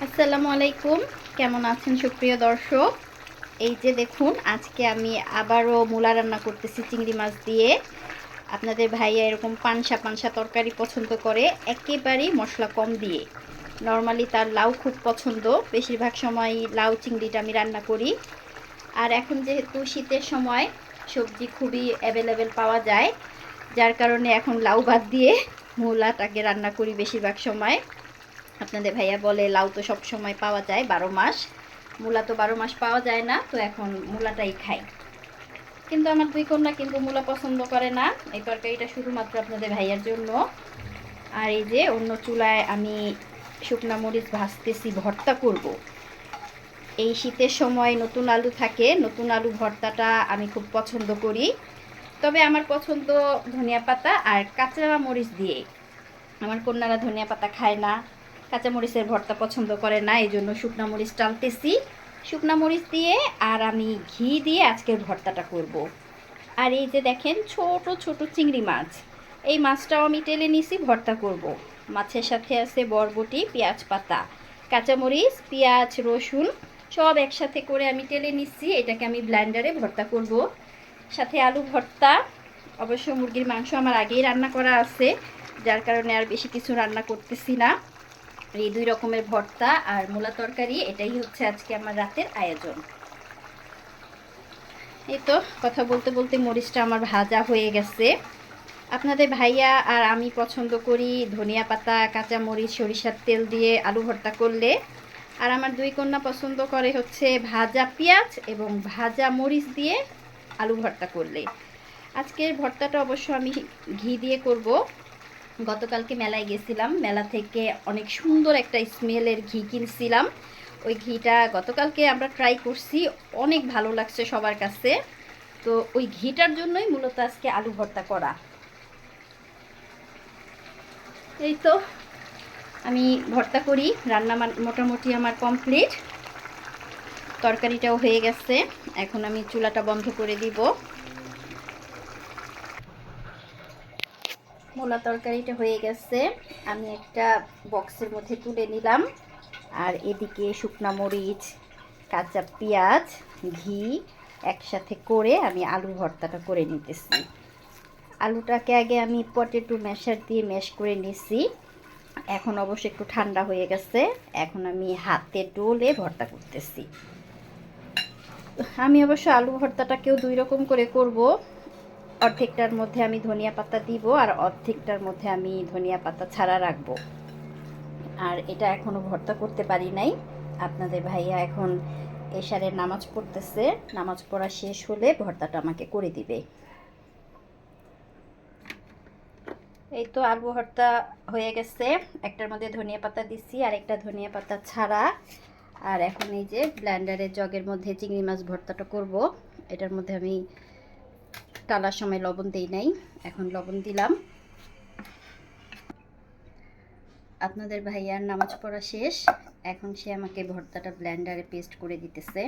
আসসালামু আলাইকুম। কেমন আছেন সুপ্রিয় দর্শক? এই যে দেখুন, আজকে আমি আবারও মূলা রান্না করতেছি চিংড়ি মাছ দিয়ে। আপনাদের ভাইয়া এরকম পানসা পানসা তরকারি পছন্দ করে, একেবারেই মশলা কম দিয়ে। নর্মালি তার লাউ খুব পছন্দ। বেশিরভাগ সময় লাউ চিংড়িটা আমি রান্না করি। আর এখন যেহেতু শীতের সময়, সবজি খুবই অ্যাভেলেবেল পাওয়া যায়। যার কারণে এখন লাউ বাদ দিয়ে মূলাটাকে রান্না করি বেশিরভাগ সময়। আপনাদের ভাইয়া বলে লাউ তো সব সময় পাওয়া যায়, বারো মাস। মূলা তো বারো মাস পাওয়া যায় না, তো এখন মূলাটাই খাই। কিন্তু আমার দুই কন্যা কিন্তু মূলা পছন্দ করে না, এই তরকারিটা শুধুমাত্র আপনাদের ভাইয়ার জন্য। আর এই যে অন্য চুলায় আমি শুকনা মরিচ ভাজতেছি, ভর্তা করব। এই শীতের সময় নতুন আলু থাকে, নতুন আলু ভর্তাটা আমি খুব পছন্দ করি। তবে আমার পছন্দ ধনিয়া পাতা আর কাঁচা মরিচ দিয়ে। আমার কন্যারা ধনিয়া পাতা খায় না কাঁচামরিচের ভর্তা পছন্দ করে না এই জন্য শুকনা মরিচ টানতেছি শুকনা মরিচ দিয়ে আর আমি ঘি দিয়ে আজকের ভর্তাটা করব। আর এই যে দেখেন, ছোট ছোট চিংড়ি মাছ এই মাছটাও আমি টেলে নিছি, ভর্তা করব। মাছের সাথে আছে বরবটি, পেঁয়াজ পাতা, কাঁচামরিচ, পেঁয়াজ, রসুন, সব একসাথে করে আমি টেলে নিচ্ছি এটাকে আমি ব্ল্যান্ডারে ভর্তা করব। সাথে আলু ভর্তা, অবশ্য মুরগির মাংস আমার আগেই রান্না করা আছে, যার কারণে আর বেশি কিছু রান্না করতেছি না এই দুই রকমের ভর্তা আর মূলা তরকারি, এটাই হচ্ছে আজকে আমার রাতের আয়োজন। এই তো, কথা বলতে বলতে মরিচটা আমার ভাজা হয়ে গেছে। আপনাদের ভাইয়া আর আমি পছন্দ করি ধনিয়া পাতা, কাঁচা মরিচ, সরিষার তেল দিয়ে আলু ভর্তা করলে। আর আমার দুই কন্যা পছন্দ করে হচ্ছে ভাজা পেঁয়াজ এবং ভাজা মরিচ দিয়ে আলু ভর্তা করলে। আজকের ভর্তাটা অবশ্য আমি ঘি দিয়ে করব। গতকালকে মেলায় গেছিলাম। মেলা থেকে অনেক সুন্দর একটা স্মেলের ঘি কিনছিলাম। ওই ঘিটা গতকালকে আমরা ট্রাই করছি, অনেক ভালো লাগছে সবার কাছে। তো ওই ঘিটার জন্যই মূলত আজকে আলু ভর্তা করা। এই তো, আমি ভর্তা করি, রান্না মোটামুটি আমার কমপ্লিট তরকারিটাও হয়ে গেছে, এখন আমি চুলাটা বন্ধ করে দিব। মূলা তরকারিটা হয়ে গেছে। আমি একটা বক্সের মধ্যে তুলে নিলাম। আর এদিকে শুকনা মরিচ, কাঁচা পেঁয়াজ, ঘি একসাথে করে আমি আলু ভর্তাটা করে নিতেছি। আলুটাকে আগে আমি পটেটো ম্যাশার দিয়ে ম্যাশ করে নিছি। এখন অবশ্য একটু ঠান্ডা হয়ে গেছে। এখন আমি হাতে ডোলে ভর্তা করতেছি। আমি অবশ্য আলু ভর্তাটাকেও দুই রকম করে করব। অর্ধেকটার মধ্যে আমি ধনিয়া পাতা দিব আর অর্ধেকটার মধ্যে আমি ধনিয়া পাতা ছাড়া রাখব। আর এটা এখনও ভর্তা করতে পারি নাই। আপনাদের ভাইয়া এখন এশারের নামাজ পড়তেছে। নামাজ পড়া শেষ হলে ভর্তাটা আমাকে করে দিবে। এই তো আলু ভর্তা হয়ে গেছে। একটার মধ্যে ধনিয়া পাতা দিচ্ছি আর একটা ধনিয়া পাতা ছাড়া। আর এখন এই যে ব্ল্যান্ডারের জগের মধ্যে চিংড়ি মাছ ভর্তাটা করব। এটার মধ্যে আমি টালার সময় লবণ দেই নাই, এখন লবণ দিলাম। আপনাদের ভাইয়ার নামাজ পড়া শেষ, এখন সে আমাকে ভর্তাটা ব্ল্যান্ডারে পেস্ট করে দিতেছে।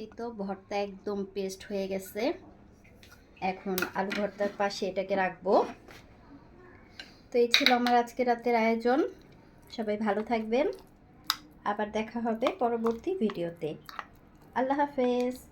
এই তো ভর্তা একদম পেস্ট হয়ে গেছে। এখন আলু ভর্তার পাশে এটাকে রাখব। তো এই ছিল আমার আজকে রাতের আয়োজন। সবাই ভালো থাকবেন। আবার দেখা হবে পরবর্তী ভিডিওতে। আল্লাহ হাফেজ।